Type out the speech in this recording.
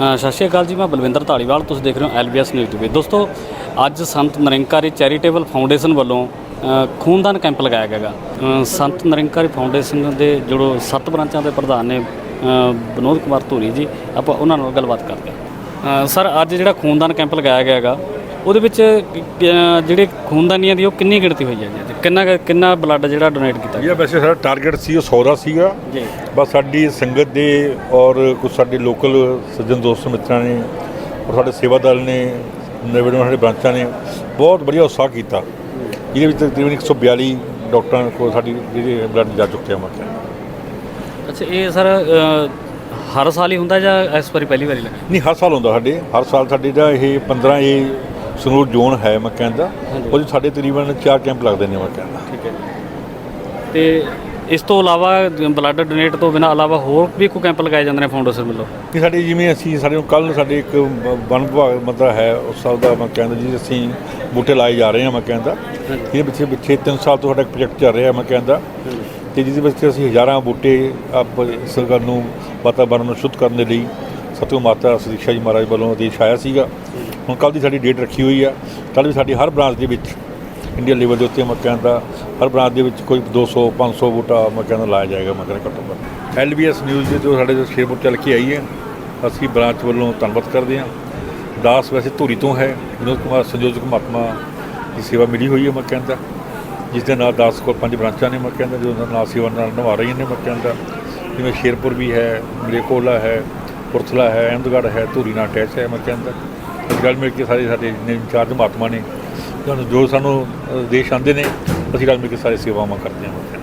ਸਤਿ ਸ਼੍ਰੀ ਅਕਾਲ ਜੀ, ਮੈਂ ਬਲਵਿੰਦਰ ਧਾਲੀਵਾਲ, ਤੁਸੀਂ ਦੇਖ ਰਹੇ ਹੋ ਐਲਬੀਐਸ ਨਿਊਜ਼ ਟੀਵੀ ਦੋਸਤੋ, ਅੱਜ ਸੰਤ ਨਰਿੰਕਾਰੀ ਚੈਰੀਟੇਬਲ ਫਾਊਂਡੇਸ਼ਨ ਵੱਲੋਂ ਖੂਨਦਾਨ ਕੈਂਪ ਲਗਾਇਆ ਗਿਆ ਗਾ। ਸੰਤ ਨਿਰੰਕਾਰੀ ਫਾਊਂਡੇਸ਼ਨ ਦੇ ਜਿਹੜੋ ਸੱਤ ਬ੍ਰਾਂਚਾਂ ਦੇ ਪ੍ਰਧਾਨ ਨੇ ਵਿਨੋਦ ਕੁਮਾਰ ਧੂਰੀ ਜੀ, ਆਪਾਂ ਉਹਨਾਂ ਨਾਲ ਗੱਲਬਾਤ ਕਰਦੇ ਹਾਂ ਸਰ, ਅੱਜ ਜਿਹੜਾ ਖੂਨਦਾਨ ਕੈਂਪ ਲਗਾਇਆ ਗਿਆ ਹੈਗਾ ਉਹਦੇ ਵਿੱਚ ਜਿਹੜੇ ਖੂਨਦਾਨੀਆਂ ਦੀ ਉਹ ਕਿੰਨੀ ਗਿਣਤੀ ਹੋਈ ਹੈ ਜੀ? ਅੱਜ? ਕਿੰਨਾ ਕੁ- ਕਿੰਨਾ ਬਲੱਡ ਜਿਹੜਾ ਡੋਨੇਟ ਕੀਤਾ ਗਿਆ? ਇਹ ਵੈਸੇ ਸਾਡਾ ਟਾਰਗੇਟ ਸੀ ਉਹ 100 ਦਾ ਸੀਗਾ। ਜੀ। ਬਸ ਸਾਡੀ ਸੰਗਤ ਦੇ ਔਰ ਕੁਝ ਸਾਡੇ ਲੋਕਲ ਸੱਜਣ ਦੋਸਤ ਮਿੱਤਰਾਂ ਨੇ ਔਰ ਸਾਡੇ ਸੇਵਾਦਾਰ ਨੇ ਨਵੇਂ ਨਵੇਂ ਸਾਡੇ ਬ੍ਰਾਂਚਾਂ ਨੇ ਬਹੁਤ ਵਧੀਆ ਉਤਸ਼ਾਹ ਕੀਤਾ। ਜਿਹਦੇ ਵਿੱਚ ਤਕਰੀਬਨ 142 ਡਾਕਟਰਾਂ ਕੋਲ ਸਾਡੀ ਜਿਹੜੇ ਬਲੱਡ ਜਾ ਚੁੱਕੇ ਆ ਮੌਕੇ ਅੱਛਾ ਇਹ ਸਰ ਹਰ ਸਾਲ ਹੀ ਹੁੰਦਾ ਜਾਂ ਇਸ ਵਾਰੀ ਪਹਿਲੀ ਵਾਰੀ ਲੱਗਾ ਨਹੀਂ ਹਰ ਸਾਲ ਹੁੰਦਾ ਸਾਡੇ। ਹਰ ਸਾਲ ਸਾਡੇ ਦਾ ਇਹ 15 ਇਹ ਸੰਗਰੂਰ ਜ਼ੋਨ ਹੈ ਮੱਕਿਆਂ ਦਾ ਉਹਦੇ ਸਾਡੇ ਤਕਰੀਬਨ 4 ਕੈਂਪ ਲੱਗਦੇ ਨੇ ਮੱਕਿਆਂ ਦਾ ਠੀਕ ਹੈ। ਤੇ ਇਸ ਤੋਂ ਇਲਾਵਾ ਬਲੱਡ ਡੋਨੇਟ ਤੋਂ ਬਿਨਾਂ ਇਲਾਵਾ ਹੋਰ ਵੀ ਕੋਈ ਕੈਂਪ ਲਗਾਏ ਜਾਂਦੇ ਨੇ ਫਾਊਂਡੇਸ਼ਨ ਵੱਲੋਂ? ਕਿ ਸਾਡੇ ਜਿਵੇਂ ਅਸੀਂ ਸਾਡੇ ਨੂੰ ਕੱਲ ਨੂੰ ਸਾਡੇ ਇੱਕ ਵਨ ਵਿਭਾਗ ਮਤਲਬ ਹੈ ਉਸ ਸਾਲ ਦਾ ਮੈਂ ਕਹਿੰਦਾ ਜੀ ਅਸੀਂ ਬੂਟੇ ਲਾਏ ਜਾ ਰਹੇ ਹਾਂ ਮੈਂ ਕਹਿੰਦਾ। ਇਹਦੇ ਪਿੱਛੇ ਪਿੱਛੇ 3 ਸਾਲ ਤੋਂ ਸਾਡਾ ਇੱਕ ਪ੍ਰੋਜੈਕਟ ਚੱਲ ਰਿਹਾ ਮੈਂ ਕਹਿੰਦਾ। ਤੇ ਜਿਹਦੇ ਵਿੱਚ ਅਸੀਂ ਹਜ਼ਾਰਾਂ ਬੂਟੇ ਆਪ ਸਰਕਾਰ ਨੂੰ ਵਾਤਾਵਰਣ ਨੂੰ ਸ਼ੁੱਧ ਕਰਨ ਦੇ ਲਈ ਸਤਿਗੁਰੂ ਮਾਤਾ ਸਦੀਕਸ਼ਾ ਜੀ ਮਹਾਰਾਜ ਵੱਲੋਂ ਆਦੇਸ਼ ਆਇਆ ਸੀਗਾ। ਹੁਣ ਕੱਲ ਦੀ ਸਾਡੀ ਡੇਟ ਰੱਖੀ ਹੋਈ ਆ। ਕੱਲ ਵੀ ਸਾਡੀ ਹਰ ਬ੍ਰਾਂਚ ਦੇ ਵਿੱਚ ਇੰਡੀਆ ਲੈਵਲ ਦੇ ਉੱਤੇ ਮੱਕਿਆਂ ਦਾ ਹਰ ਬ੍ਰਾਂਚ ਦੇ ਵਿੱਚ ਕੋਈ 200 500 ਬੂਟਾ ਮੱਕਿਆਂ ਦਾ ਲਾਇਆ ਜਾਏਗਾ ਮੱਕਿਆਂ ਦਾ ਘੱਟੋ ਘੱਟ। ਐਲਬੀਐਸ ਨਿਊਜ਼ ਦੇ ਜੋ ਸਾਡੇ ਜੋ ਸ਼ੇਰਪੁਰ ਚੱਲ ਕੇ ਆਈ ਹੈ, ਅਸੀਂ ਬ੍ਰਾਂਚ ਵੱਲੋਂ ਧੰਨਵਾਦ ਕਰਦੇ ਹਾਂ। ਦਾਸ ਵੈਸੇ ਧੂਰੀ ਤੋਂ ਹੈ, ਵਿਨੋਦ ਕੁਮਾਰ ਸੰਯੋਜਕ ਮਹਾਤਮਾ ਦੀ ਸੇਵਾ ਮਿਲੀ ਹੋਈ ਹੈ ਮੱਕਿਆਂ ਦਾ, ਜਿਸ ਦੇ ਨਾਲ ਦਾਸ ਕੋਲ ਪੰਜ ਬ੍ਰਾਂਚਾਂ ਨੇ ਮੱਕਿਆਂ ਦਾ, ਜੋ ਉਹਨਾਂ ਨਾਲ ਸੇਵਾ ਨਾਲ ਨਿਭਾ ਰਹੀਆਂ ਨੇ ਮੱਕਿਆਂ ਦਾ। ਜਿਵੇਂ ਸ਼ੇਰਪੁਰ ਵੀ ਹੈ ਮਲੇਕੋਲਾ ਹੈ, ਪੁਰਥਲਾ ਹੈ, ਅਹਿਮਦਗੜ੍ਹ ਹੈ, ਧੂਰੀ ਨਾਲ ਅਟੈਚ ਹੈ ਮੱਕਿਆਂ ਦਾ। ਰਲ ਮਿਲ ਕੇ ਸਾਰੇ ਸਾਡੇ ਜਿੰਨੇ ਇੰਚਾਰਜ ਮਹਾਤਮਾ ਨੇ ਜੋ ਸਾਨੂੰ ਦੇਸ਼ ਆਉਂਦੇ ਨੇ, ਅਸੀਂ ਰਲ ਮਿਲ ਕੇ ਸਾਰੇ ਸੇਵਾਵਾਂ ਕਰਦੇ ਹਾਂ।